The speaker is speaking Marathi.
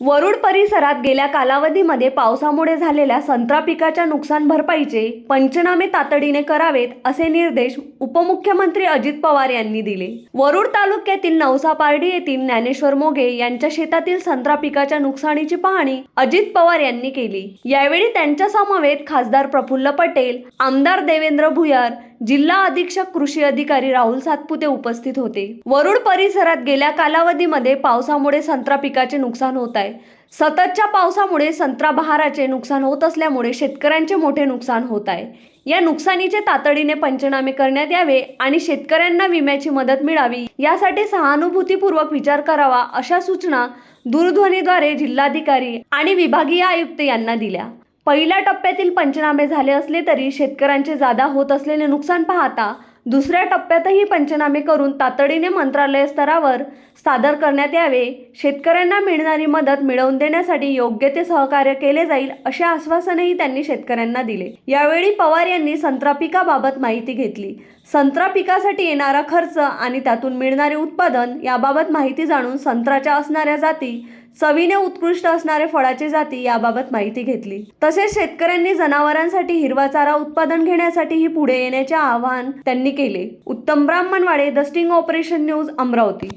वरुड परिसरात गेल्या कालावधीमध्ये पावसामुळे झालेल्या संत्रा पिकाच्या नुकसान भरपाईचे पंचनामे तातडीने करावेत असे निर्देश उपमुख्यमंत्री अजित पवार यांनी दिले. वरुड तालुक्यातील नवसा पारडी येथील ज्ञानेश्वर मोघे यांच्या शेतातील संत्रा पिकाच्या नुकसानीची पाहणी अजित पवार यांनी केली. यावेळी त्यांच्या समवेत खासदार प्रफुल्ल पटेल आमदार देवेंद्र भुयार जिल्हा अधीक्षक कृषी अधिकारी राहुल सातपुते उपस्थित होते. वरुड परिसरात गेल्या कालावधीमध्ये पावसामुळे संत्रा पिकाचे नुकसान होत आहे. सततच्या पावसामुळे संत्रा बहाराचे नुकसान होत असल्यामुळे शेतकऱ्यांचे मोठे नुकसान होत आहे. या नुकसानीचे तातडीने पंचनामे करण्यात यावे आणि शेतकऱ्यांना विम्याची मदत मिळावी यासाठी सहानुभूतीपूर्वक विचार करावा अशा सूचना दूरध्वनीद्वारे जिल्हाधिकारी आणि विभागीय आयुक्त यांना दिल्या. पहिल्या टप्प्यातील पंचनामे झाले असले तरी शेतकऱ्यांचे जादा होत असलेले नुकसान पाहता दुसऱ्या टप्प्यातही पंचनामे करून तातडीने मंत्रालय स्तरावर सादर करण्यात यावे. शेतकऱ्यांना मिळणारी मदत मिळवून देण्यासाठी योग्य ते सहकार्य केले जाईल असे आश्वासनही त्यांनी शेतकऱ्यांना दिले. यावेळी पवार यांनी संत्रा पिकाबाबत माहिती घेतली. संत्रा पिकासाठी येणारा खर्च आणि त्यातून मिळणारे उत्पादन याबाबत माहिती जाणून संत्राच्या असणाऱ्या जाती चवीने उत्कृष्ट असणारे फळाची जाती याबाबत माहिती घेतली. तसेच शेतकऱ्यांनी जनावरांसाठी हिरवा चारा उत्पादन घेण्यासाठीही पुढे येण्याचे आवाहन त्यांनी केले. Uttam Brahmanwade the sting operation news Amravati.